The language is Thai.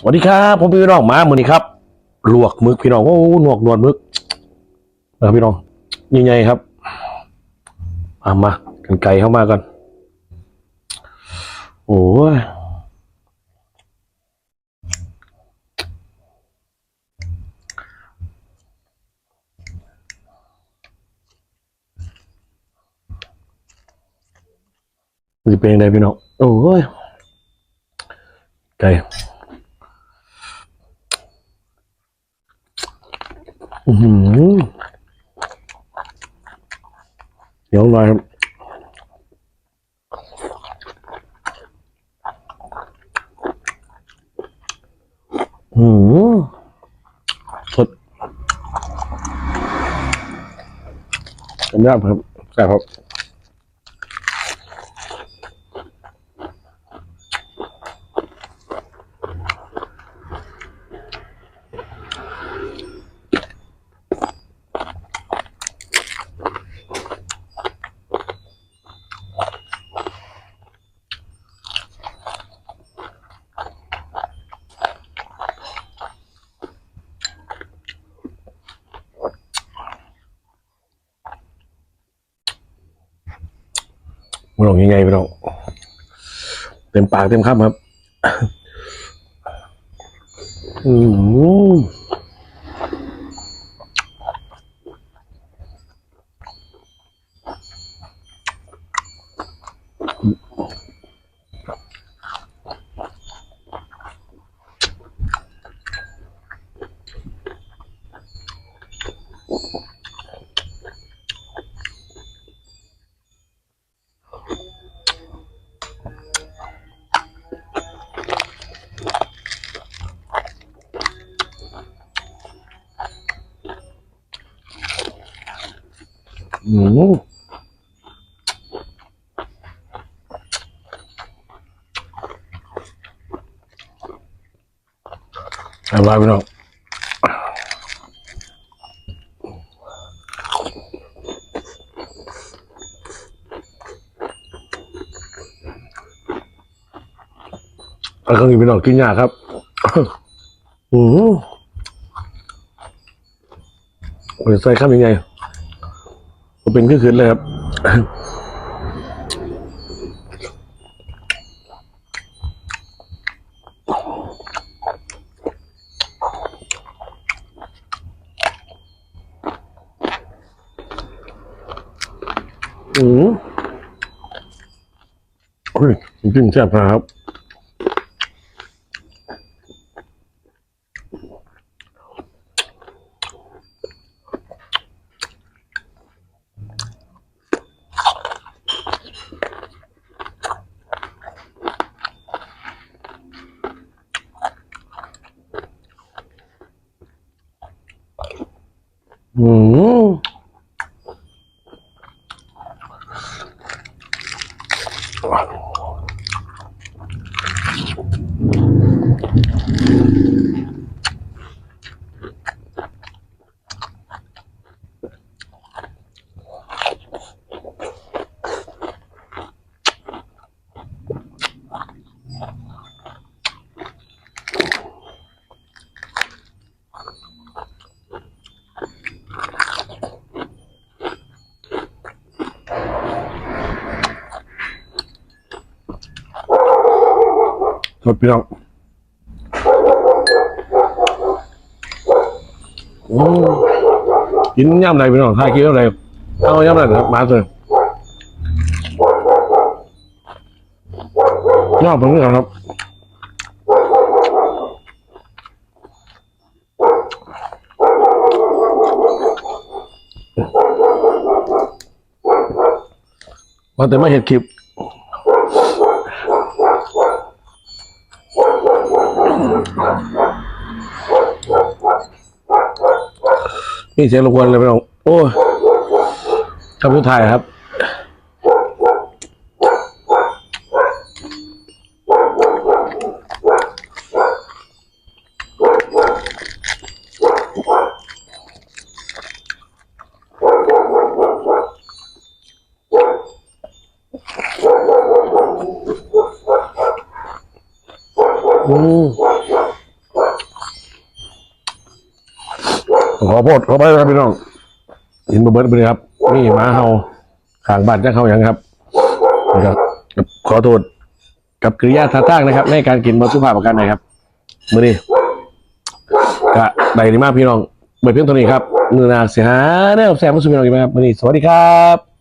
สวัสดีครับผมพี่น้องมามือนี้ครับลวกมึกพี่น้องโอ้โหนวกนวดมึกนะครับพี่น้องยังไงครับมามากันไก่เข้ามากันโอ้ยจะเป็นยังไงพี่น้องโอ้ยไก่ อือ หือเดี๋ยวหน่อยครับอืมสดจำได้ครับใช่ครับ มันหลงยังไงพี่น้องเต็มปากเต็มคำครับ อืม อืมอะไรพี่น้องอะไรกันอยู่พี่น้องกินยาครับ อืมโอ้ยใส่ข้ามยังไง ก็เป็นขึ้นๆเลยครับอืมโอ้ยจริงๆแซ่บนะครับ อื มสดพี่น้องอืมกินย่ำอะไรพี่น้องทายกินย่ำอะไรเอาย่ำอะไรครับมาเลยย่ำผมนี่ครับว่าแต่ไม่เห็นคลิป นี่เสียงรบกวนเลยพี่น้องโอ้ยคำสุดท้ายครับอืม ขอโทษขอไปครับพี่น้องหินบ่เบิดไปเลยครับนี่หมาเฮาข้างบ้านจะเข้าอย่างครับนะครับขอโทษกับกริยาท่าทางนะครับ ในการกินบสุภาพประกันนะครับมื้อนี้กะได้ดีมากพี่น้องเบิดเพียงเท่านี้ครับมือหนาเสียหาแนวแซมมุสุพี่น้องกันไหมครับมื้อนี้สวัสดีครับ